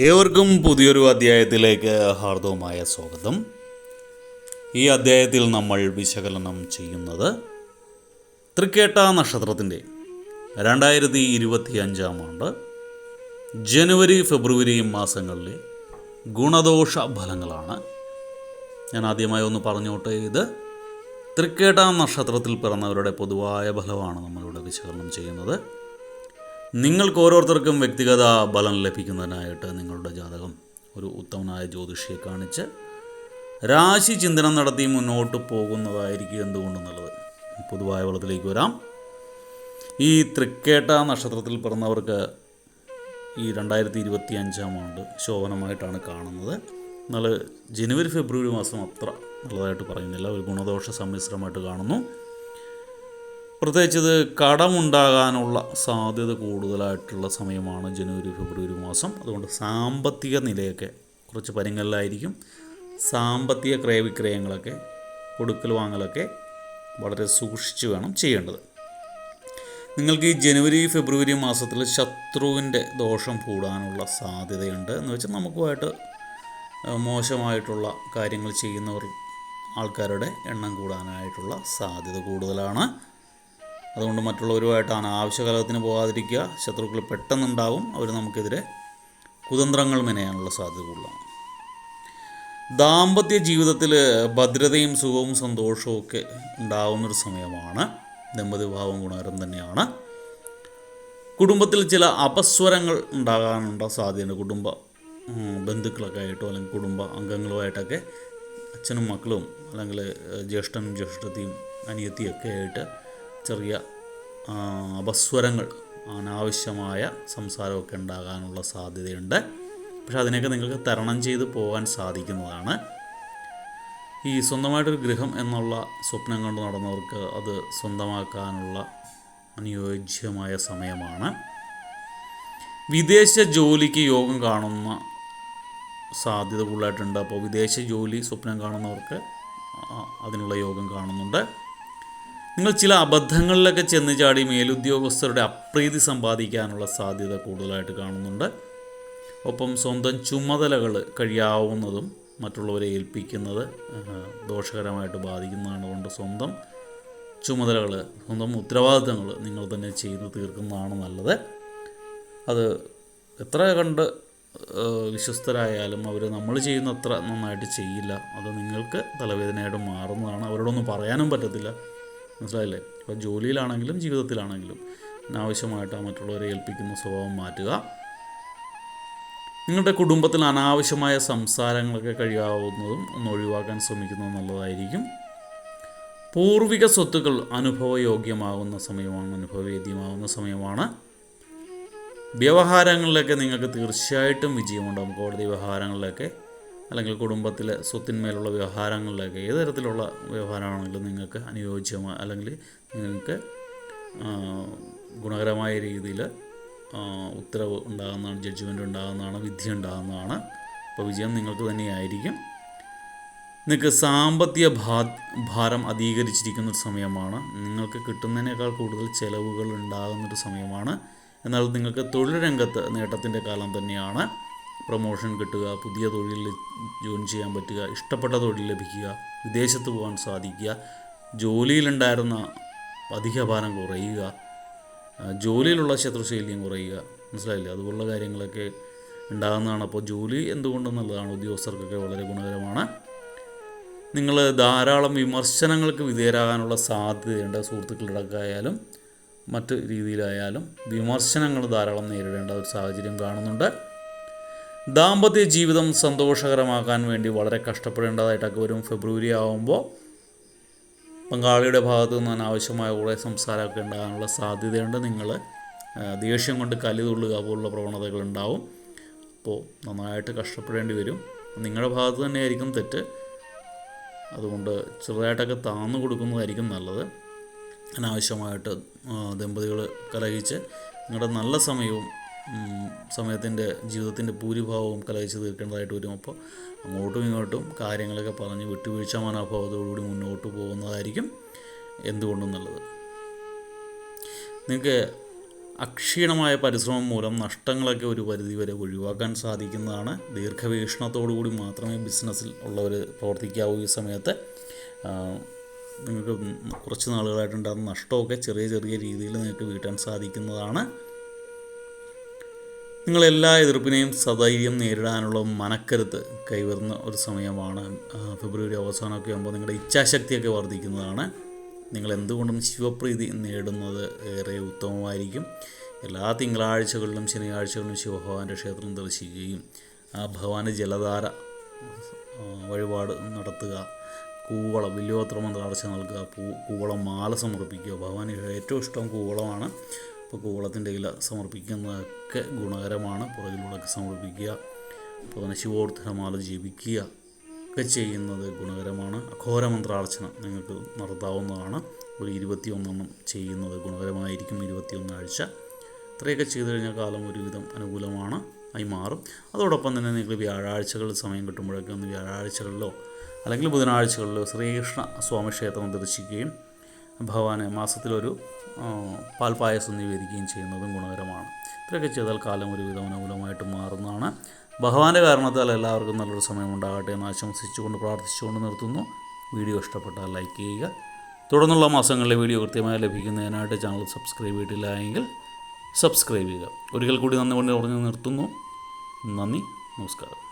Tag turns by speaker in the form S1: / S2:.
S1: ഏവർക്കും പുതിയൊരു അധ്യായത്തിലേക്ക് ഹാർദവുമായ സ്വാഗതം. ഈ അധ്യായത്തിൽ നമ്മൾ വിശകലനം ചെയ്യുന്നത് തൃക്കേട്ട നക്ഷത്രത്തിന്റെ രണ്ടായിരത്തി ഇരുപത്തി അഞ്ചാം ആണ്ട് ജനുവരി ഫെബ്രുവരി മാസങ്ങളിലെ ഗുണദോഷ ഫലങ്ങളാണ്. ഞാൻ ആദ്യമായി ഒന്ന് പറഞ്ഞോട്ടെ ഇത് തൃക്കേട്ട നക്ഷത്രത്തിൽ പിറന്നവരുടെ പൊതുവായ ഫലമാണ് നമ്മളിവിടെ വിശകലനം ചെയ്യുന്നത്. നിങ്ങൾക്ക് ഓരോരുത്തർക്കും വ്യക്തിഗത ബലം ലഭിക്കുന്നതിനായിട്ട് നിങ്ങളുടെ ജാതകം ഒരു ഉത്തമനായ ജ്യോതിഷിയെ കാണിച്ച് രാശി ചിന്തനം നടത്തി മുന്നോട്ട് പോകുന്നതായിരിക്കും എന്തുകൊണ്ടെന്നുള്ളത്. പൊതുവായ വളത്തിലേക്ക് വരാം. ഈ തൃക്കേട്ട നക്ഷത്രത്തിൽ പിറന്നവർക്ക് ഈ രണ്ടായിരത്തി ഇരുപത്തി അഞ്ചാം ആണ്ട് ശോഭനമായിട്ടാണ് കാണുന്നത്. എന്നാൽ ജനുവരി ഫെബ്രുവരി മാസം അത്ര നല്ലതായിട്ട് പറയുന്നില്ല. ഒരു ഗുണദോഷ സമ്മിശ്രമായിട്ട് കാണുന്നു. പ്രത്യേകിച്ച് ഇത് കടമുണ്ടാകാനുള്ള സാധ്യത കൂടുതലായിട്ടുള്ള സമയമാണ് ജനുവരി ഫെബ്രുവരി മാസം. അതുകൊണ്ട് സാമ്പത്തിക നിലയൊക്കെ കുറച്ച് പരിങ്ങലിലായിരിക്കും. സാമ്പത്തിക ക്രയവിക്രയങ്ങളൊക്കെ കൊടുക്കൽ വാങ്ങലൊക്കെ വളരെ സൂക്ഷിച്ച് വേണം ചെയ്യേണ്ടത്. നിങ്ങൾക്ക് ഈ ജനുവരി ഫെബ്രുവരി മാസത്തിൽ ശത്രുവിന്റെ ദോഷം കൂടാനുള്ള സാധ്യതയുണ്ട് എന്ന് വെച്ചാൽ നമുക്കുമായിട്ട് മോശമായിട്ടുള്ള കാര്യങ്ങൾ ചെയ്യുന്നവർ ആൾക്കാരുടെ എണ്ണം കൂടാനായിട്ടുള്ള സാധ്യത കൂടുതലാണ്. അതുകൊണ്ട് മറ്റുള്ളവരുമായിട്ട് അനാവശ്യ പോകാതിരിക്കുക. ശത്രുക്കൾ പെട്ടെന്നുണ്ടാവും. അവർ നമുക്കെതിരെ കുതന്ത്രങ്ങൾ മെനയാനുള്ള സാധ്യത കൂടുതലാണ്. ദാമ്പത്യ ജീവിതത്തിൽ ഭദ്രതയും സുഖവും സന്തോഷവും ഒക്കെ ഉണ്ടാകുന്നൊരു സമയമാണ്. ദമ്പതിഭാവം ഗുണകരം തന്നെയാണ്. കുടുംബത്തിൽ ചില അപസ്വരങ്ങൾ ഉണ്ടാകാനുള്ള സാധ്യതയുണ്ട്. കുടുംബ ബന്ധുക്കളൊക്കെ ആയിട്ടോ അല്ലെങ്കിൽ കുടുംബ അംഗങ്ങളുമായിട്ടൊക്കെ അച്ഛനും മക്കളും അല്ലെങ്കിൽ ജ്യേഷ്ഠനും ജ്യേഷ്ഠത്തിയും അനിയത്തിയൊക്കെ ആയിട്ട് ചെറിയ അപസ്വരങ്ങൾ അനാവശ്യമായ സംസാരമൊക്കെ ഉണ്ടാകാനുള്ള സാധ്യതയുണ്ട്. പക്ഷെ അതിനെയൊക്കെ നിങ്ങൾക്ക് തരണം ചെയ്ത് പോകാൻ സാധിക്കുന്നതാണ്. ഈ സ്വന്തമായിട്ടൊരു ഗൃഹം എന്നുള്ള സ്വപ്നം കണ്ട് നടന്നവർക്ക് അത് സ്വന്തമാക്കാനുള്ള അനുയോജ്യമായ സമയമാണ്. വിദേശ ജോലിക്ക് യോഗം കാണുന്ന സാധ്യത കൂടുതലായിട്ടുണ്ട്. അപ്പോൾ വിദേശ ജോലി സ്വപ്നം കാണുന്നവർക്ക് അതിനുള്ള യോഗം കാണുന്നുണ്ട്. നിങ്ങൾ ചില അബദ്ധങ്ങളിലൊക്കെ ചെന്ന് ചാടി മേലുദ്യോഗസ്ഥരുടെ അപ്രീതി സമ്പാദിക്കാനുള്ള സാധ്യത കൂടുതലായിട്ട് കാണുന്നുണ്ട്. ഒപ്പം സ്വന്തം ചുമതലകൾ കഴിയാവുന്നതും മറ്റുള്ളവരെ ഏൽപ്പിക്കുന്നത് ദോഷകരമായിട്ട് ബാധിക്കുന്നതാണ് കൊണ്ട് സ്വന്തം ചുമതലകൾ സ്വന്തം ഉത്തരവാദിത്തങ്ങൾ നിങ്ങൾ തന്നെ ചെയ്തു തീർക്കുന്നതാണ് നല്ലത്. അത് എത്ര കണ്ട് വിശ്വസ്തരായാലും അവർ നമ്മൾ ചെയ്യുന്ന അത്ര നന്നായിട്ട് ചെയ്യില്ല. അത് നിങ്ങൾക്ക് തലവേദനയായിട്ട് മാറുന്നതാണ്. അവരോടൊന്നും പറയാനും പറ്റത്തില്ല. മനസ്സിലായില്ലേ? ഇപ്പോൾ ജോലിയിലാണെങ്കിലും ജീവിതത്തിലാണെങ്കിലും അനാവശ്യമായിട്ട് മറ്റുള്ളവരെ ഏൽപ്പിക്കുന്ന സ്വഭാവം മാറ്റുക. നിങ്ങളുടെ കുടുംബത്തിൽ അനാവശ്യമായ സംസാരങ്ങളൊക്കെ കഴിയാവുന്നതും ഒന്ന് ഒഴിവാക്കാൻ ശ്രമിക്കുന്നത് നല്ലതായിരിക്കും. പൂർവിക സ്വത്തുക്കൾ അനുഭവയോഗ്യമാകുന്ന സമയമാണ് അനുഭവവേദ്യമാകുന്ന സമയമാണ്. വ്യവഹാരങ്ങളിലൊക്കെ നിങ്ങൾക്ക് തീർച്ചയായിട്ടും വിജയമുണ്ടാകും കോടതി വ്യവഹാരങ്ങളിലൊക്കെ അല്ലെങ്കിൽ കുടുംബത്തിലെ സ്വത്തിന്മേലുള്ള വ്യവഹാരങ്ങളിലൊക്കെ ഏത് തരത്തിലുള്ള വ്യവഹാരമാണെങ്കിലും നിങ്ങൾക്ക് അനുയോജ്യമായ അല്ലെങ്കിൽ നിങ്ങൾക്ക് ഗുണകരമായ രീതിയിൽ ഉത്തരവ് ഉണ്ടാകുന്നതാണ് ജഡ്ജ്മെന്റ് ഉണ്ടാകുന്നതാണ് വിധി ഉണ്ടാകുന്നതാണ്. അപ്പോൾ വിജയം നിങ്ങൾക്ക് തന്നെയായിരിക്കും. നിങ്ങൾക്ക് സാമ്പത്തിക ഭാ ഭാരം അധികരിച്ചിരിക്കുന്ന ഒരു സമയമാണ്. നിങ്ങൾക്ക് കിട്ടുന്നതിനേക്കാൾ കൂടുതൽ ചിലവുകൾ ഉണ്ടാകുന്നൊരു സമയമാണ്. എന്നാൽ നിങ്ങൾക്ക് തൊഴിൽ രംഗത്ത് നേട്ടത്തിന്റെ കാലം തന്നെയാണ്. പ്രൊമോഷൻ കിട്ടുക പുതിയ തൊഴിലിൽ ജോയിൻ ചെയ്യാൻ പറ്റുക ഇഷ്ടപ്പെട്ട തൊഴിൽ ലഭിക്കുക വിദേശത്ത് പോകാൻ സാധിക്കുക ജോലിയിലുണ്ടായിരുന്ന അധിക ഭാരം കുറയുക ജോലിയിലുള്ള ശത്രുശൈല്യം കുറയുക. മനസ്സിലായില്ലേ? അതുപോലുള്ള കാര്യങ്ങളൊക്കെ ഉണ്ടാകുന്നതാണ്. അപ്പോൾ ജോലി എന്തുകൊണ്ടും നല്ലതാണ് ഉദ്യോഗസ്ഥർക്കൊക്കെ വളരെ ഗുണകരമാണ്. നിങ്ങൾ ധാരാളം വിമർശനങ്ങൾക്ക് വിധേയരാകാനുള്ള സാധ്യതയുണ്ട്. സുഹൃത്തുക്കളുടെ ആയാലും മറ്റ് രീതിയിലായാലും വിമർശനങ്ങൾ ധാരാളം നേരിടേണ്ട ഒരു സാഹചര്യം കാണുന്നുണ്ട്. ദാമ്പത്യ ജീവിതം സന്തോഷകരമാക്കാൻ വേണ്ടി വളരെ കഷ്ടപ്പെടേണ്ടതായിട്ടൊക്കെ വരും. ഫെബ്രുവരി ആകുമ്പോൾ പങ്കാളിയുടെ ഭാഗത്തു നിന്ന് അനാവശ്യമായ കുറേ സംസാരമൊക്കെ ഉണ്ടാകാനുള്ള സാധ്യതയുണ്ട്. നിങ്ങൾ ദേഷ്യം കൊണ്ട് കലി തുള്ളുക പോലുള്ള പ്രവണതകൾ ഉണ്ടാവും. അപ്പോൾ നന്നായിട്ട് കഷ്ടപ്പെടേണ്ടി വരും. നിങ്ങളുടെ ഭാഗത്ത് തന്നെയായിരിക്കും തെറ്റ്. അതുകൊണ്ട് ചെറുതായിട്ടൊക്കെ താന്നു കൊടുക്കുന്നതായിരിക്കും നല്ലത്. അനാവശ്യമായിട്ട് ദമ്പതികൾ കലഹിച്ച് നിങ്ങളുടെ നല്ല സമയവും സമയത്തിന്റെ ജീവിതത്തിന്റെ ഭൂരിഭാവവും കലഹിച്ച് തീർക്കേണ്ടതായിട്ട് വരും. അപ്പോൾ അങ്ങോട്ടും ഇങ്ങോട്ടും കാര്യങ്ങളൊക്കെ പറഞ്ഞ് വിട്ടുവീഴ്ച മനോഭാവത്തോടുകൂടി മുന്നോട്ട് പോകുന്നതായിരിക്കും എന്തുകൊണ്ടും നല്ലത് നിങ്ങൾക്ക് അക്ഷീണമായ പരിശ്രമം മൂലം നഷ്ടങ്ങളൊക്കെ ഒരു പരിധി വരെ ഒഴിവാക്കാൻ സാധിക്കുന്നതാണ്. ദീർഘവീക്ഷണത്തോടു കൂടി മാത്രമേ ബിസിനസ്സിൽ ഉള്ളവർ പ്രവർത്തിക്കാവൂ ഈ സമയത്ത്. നിങ്ങൾക്ക് കുറച്ച് നാളുകളായിട്ടുണ്ടാകുന്ന നഷ്ടമൊക്കെ ചെറിയ ചെറിയ രീതിയിൽ നിങ്ങൾക്ക് വീട്ടാൻ സാധിക്കുന്നതാണ്. നിങ്ങളെല്ലാ എതിർപ്പിനെയും സധൈര്യം നേരിടാനുള്ള മനക്കരുത്ത് കൈവരുന്ന ഒരു സമയമാണ് ഫെബ്രുവരി അവസാനമൊക്കെ ആകുമ്പോൾ നിങ്ങളുടെ ഇച്ഛാശക്തിയൊക്കെ വർദ്ധിക്കുന്നതാണ്. നിങ്ങൾ എന്തുകൊണ്ടും ശിവപ്രീതി നേടുന്നത് ഏറെ ഉത്തമമായിരിക്കും. എല്ലാ തിങ്കളാഴ്ചകളിലും ശനിയാഴ്ചകളിലും ശിവഭഗവാന്റെ ക്ഷേത്രം ദർശിക്കുകയും ആ ഭഗവാന്റെ ജലധാര വഴിപാട് നടത്തുക കൂവളം വില്യോത്ര മന്ത്രാർച്ച നൽകുക പൂ കൂവളം മാല സമർപ്പിക്കുക ഭഗവാന് ഏറ്റവും ഇഷ്ടം കൂവളമാണ്. അപ്പോൾ കൂവളത്തിന്റെ ഇല സമർപ്പിക്കുന്നതൊക്കെ ഗുണകരമാണ്. പുറകിലൂടെയൊക്കെ സമർപ്പിക്കുക. അപ്പോൾ തന്നെ ശിവോർത്ഥമാല ജപിക്കുക ഒക്കെ ചെയ്യുന്നത് ഗുണകരമാണ്. അഘോര മന്ത്രാർച്ചന നിങ്ങൾക്ക് നടത്താവുന്നതാണ്. ഒരു ഇരുപത്തിയൊന്നെണ്ണം ചെയ്യുന്നത് ഗുണകരമായിരിക്കും ഇരുപത്തിയൊന്ന് ആഴ്ച. ഇത്രയൊക്കെ ചെയ്തു കഴിഞ്ഞാൽ കാലം ഒരുവിധം അനുകൂലമാണ്. ആയി മാറും. അതോടൊപ്പം തന്നെ നിങ്ങൾ വ്യാഴാഴ്ചകളിൽ സമയം കിട്ടുമ്പോഴൊക്കെ ഒന്ന് വ്യാഴാഴ്ചകളിലോ അല്ലെങ്കിൽ ബുധനാഴ്ചകളിലോ ശ്രീകൃഷ്ണ സ്വാമി ക്ഷേത്രം ദർശിക്കുകയും ഭഗവാനെ മാസത്തിലൊരു പാൽപ്പായസം നിവേദിക്കുകയും ചെയ്യുന്നതും ഗുണകരമാണ്. ഇത്രയൊക്കെ ചെയ്താൽ കാലം ഒരുവിധം അനുകൂലമായിട്ട് മാറുന്നതാണ്. ഭഗവാന്റെ കാരണത്താൽ എല്ലാവർക്കും നല്ലൊരു സമയം ഉണ്ടാകട്ടെ എന്ന് ആശംസിച്ചുകൊണ്ട് പ്രാർത്ഥിച്ചുകൊണ്ട് നിർത്തുന്നു. വീഡിയോ ഇഷ്ടപ്പെട്ടാൽ ലൈക്ക് ചെയ്യുക. തുടർന്നുള്ള മാസങ്ങളിലെ വീഡിയോ കൃത്യമായി ലഭിക്കുന്നതിനായിട്ട് ചാനൽ സബ്സ്ക്രൈബ് ചെയ്തിട്ടില്ല എങ്കിൽ സബ്സ്ക്രൈബ് ചെയ്യുക. ഒരിക്കൽ കൂടി നന്ദി കൊണ്ട് പറഞ്ഞു നിർത്തുന്നു. നന്ദി. നമസ്കാരം.